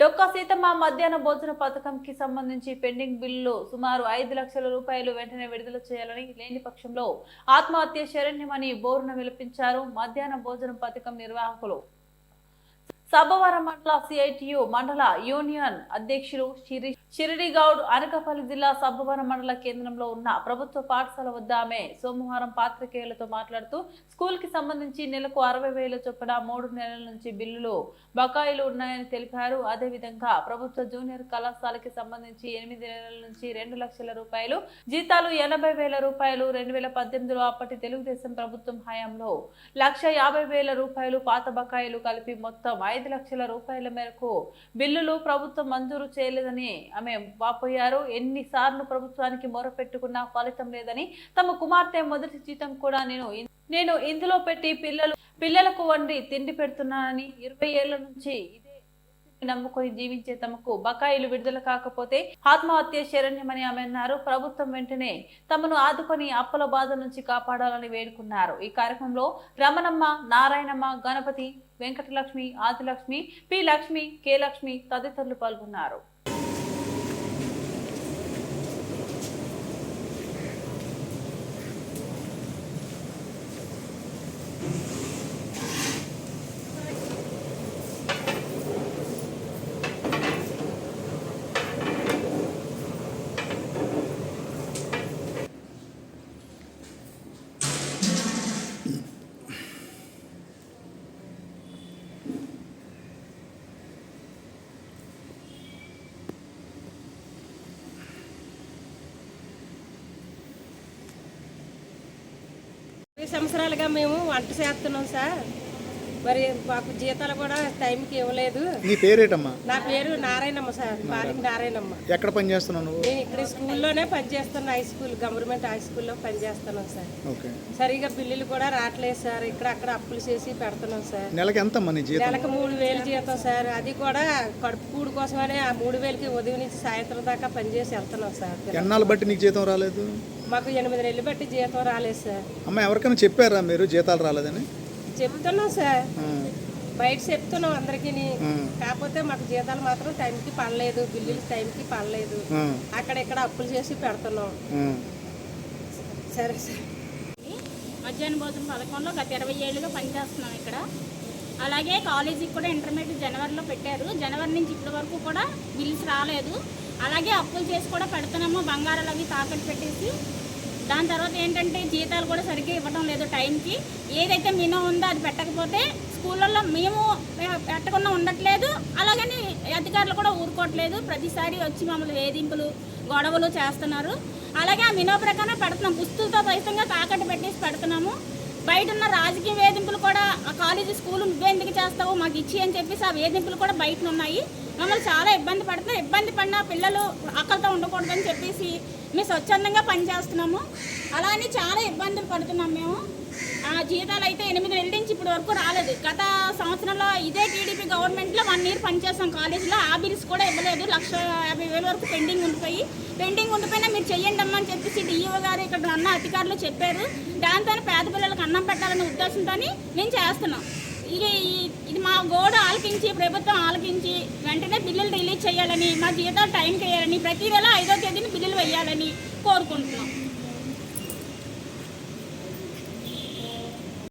డొక్కా సీతమ్మ మధ్యాహ్న భోజన పథకంకి సంబంధించి పెండింగ్ బిల్లులు సుమారు ఐదు లక్షల రూపాయలు వెంటనే విడుదల చేయాలని లేని పక్షంలో ఆత్మహత్య శరణ్యమని బోరున విలపించారు మధ్యాహ్న భోజన పథకం నిర్వాహకులు. సబ్బవరం మండల సిఐటియు మండల యూనియన్ అధ్యక్షులు షిరి షిరిడి గౌడ్ అనకాపల్లి జిల్లా సబ్బవరం మండల కేంద్రంలో ఉన్న ప్రభుత్వ పాఠశాల వద్ద ఆమె సోమవారం పాత్రికేయులతో మాట్లాడుతూ స్కూల్కి సంబంధించి నెలకు అరవై వేల చొప్పున మూడు నెలల నుంచి బిల్లులు బకాయిలు ఉన్నాయని తెలిపారు. అదేవిధంగా ప్రభుత్వ జూనియర్ కళాశాలకి సంబంధించి ఎనిమిది నెలల నుంచి రెండు లక్షల రూపాయలు జీతాలు ఎనభై వేల రూపాయలు రెండు వేల పద్దెనిమిదిలో అప్పటి తెలుగుదేశం ప్రభుత్వం హయాంలో లక్ష యాభై వేల రూపాయలు పాత బకాయిలు కలిపి మొత్తం ఐదు లక్షల రూపాయల మేరకు బిల్లులు ప్రభుత్వం మంజూరు చేయలేదని ఆమె వాపోయారు. ఎన్నిసార్లు ప్రభుత్వానికి మొరపెట్టుకున్నా ఫలితం లేదని తమ కుమార్తె మొదటి జీతం కూడా నేను నేను ఇందులో పెట్టి పిల్లలు పిల్లలకు వండి తిండి పెడుతున్నానని ఇరవై ఏళ్ళ నుంచి నమ్ముకొని జీవించే తమకు బకాయిలు విడుదల కాకపోతే ఆత్మహత్య శరణ్యమని ఆమె అన్నారు. ప్రభుత్వం వెంటనే తమను ఆదుకొని అప్పల బాధ నుంచి కాపాడాలని వేడుకున్నారు. ఈ కార్యక్రమంలో రమణమ్మ నారాయణమ్మ గణపతి వెంకటలక్ష్మి ఆదిలక్ష్మి పి లక్ష్మి కె లక్ష్మి తదితరులు పాల్గొన్నారు. ఇరవై సంవత్సరాలుగా మేము వంట చేస్తున్నాం సార్. మరి మాకు జీతాలు కూడా టైంకి ఇవ్వలేదు. నీ పేరేటమ్మా? నా పేరు నారాయణమ్మ సార్ బాలిక నారాయణమ్మ. ఎక్కడ పని చేస్తున్నావు నువ్వు? నేను ఇక్కడ స్కూల్లోనే పనిచేస్తున్నా హై స్కూల్ గవర్నమెంట్ హై స్కూల్లో పనిచేస్తున్నాం సార్. ఓకే. సరిగా బిల్లులు కూడా రావట్లేదు సార్ ఇక్కడ అక్కడ అప్పులు చేసి పెడుతున్నాం సార్. నెలకి జీతం? నెలకు మూడు వేలు జీతం సార్ అది కూడా కడుపు కూడు కోసమనే ఆ మూడు వేలకి ఉదయం నుంచి సాయంత్రం దాకా పనిచేసి వెళ్తున్నాం సార్ ఎన్నాళ్ళు బట్టి నీకు జీతం రాలేదు? మాకు ఎనిమిది నెలలు బట్టి జీతం రాలేదు సార్. అమ్మ ఎవరికైనా చెప్పారా మీరు జీతాలు రాలేదని? చెప్తున్నాం సార్. బయట చెప్తున్నాం అందరికీ కాకపోతే మాకు జీతాలు మాత్రం టైంకి పడలేదు బిల్లులు టైంకి పడలేదు. ఆ, అక్కడెక్కడ అప్పులు చేసి పెడుతున్నాం. సరే సార్. మధ్యాహ్న భోజన పథకంలో గత ఇరవై ఏళ్ళుగా పనిచేస్తున్నాం ఇక్కడ. అలాగే కాలేజీకి కూడా ఇంటర్మీడియట్ జనవరిలో పెట్టారు. జనవరి నుంచి ఇప్పటి వరకు కూడా బిల్స్ రాలేదు. అలాగే అప్పులు చేసి కూడా పెడుతున్నాము. బంగారాలు అవి తాకట్టు పెట్టేసి దాని తర్వాత ఏంటంటే జీతాలు కూడా సరిగ్గా ఇవ్వడం లేదు టైంకి. ఏదైతే మినిమం ఉందో అది పెట్టకపోతే స్కూళ్ళల్లో మేము పెట్టకుండా ఉండట్లేదు. అలాగని అధికారులు కూడా ఊరుకోవట్లేదు. ప్రతిసారి వచ్చి మమ్మల్ని వేధింపులు గొడవలు చేస్తున్నారు. అలాగే ఆ మినో ప్రకారం పెడుతున్నాం. పుస్తులతో సహితంగా తాకట్టు పెట్టేసి పెడుతున్నాము. బయట ఉన్న రాజకీయ వేధింపులు కూడా కాలేజీ స్కూల్ నువ్వే ఎందుకు చేస్తావు? మాకు ఇచ్చి అని చెప్పేసి ఆ వేధింపులు కూడా బయట ఉన్నాయి. మమ్మల్ని చాలా ఇబ్బంది పడుతున్నారు ఇబ్బంది పడిన పిల్లలు ఆకలితో ఉండకూడదని చెప్పేసి మేము స్వచ్ఛందంగా పనిచేస్తున్నాము. అలా అని చాలా ఇబ్బందులు పడుతున్నాం మేము. ఆ జీతాలు అయితే ఎనిమిది వరకు రాలేదు. గత సంవత్సరంలో ఇదే టీడీపీ గవర్నమెంట్లో వన్ ఇయర్ పనిచేస్తాం కాలేజీలో ఆ బిల్స్ కూడా ఇవ్వలేదు. లక్ష యాభై వేల వరకు పెండింగ్ ఉండిపోయి పెండింగ్ ఉండిపోయినా మీరు చెయ్యండి అమ్మా అని చెప్పేసి డిఈఓ గారు ఇక్కడ ఉన్న అధికారులు చెప్పారు. దాంతో పేద పిల్లలకు అన్నం పెట్టాలనే ఉద్దేశంతో మేము చేస్తున్నాం. ఇక ఇది మా గోడ ఆలకించి ప్రభుత్వం ఆలకించి వెంటనే బిల్లులు రిలీజ్ చేయాలని మా జీతాలు టైంకి వేయాలని ప్రతి వేళ ఐదో తేదీని బిల్లులు వేయాలని కోరుకుంటున్నాం.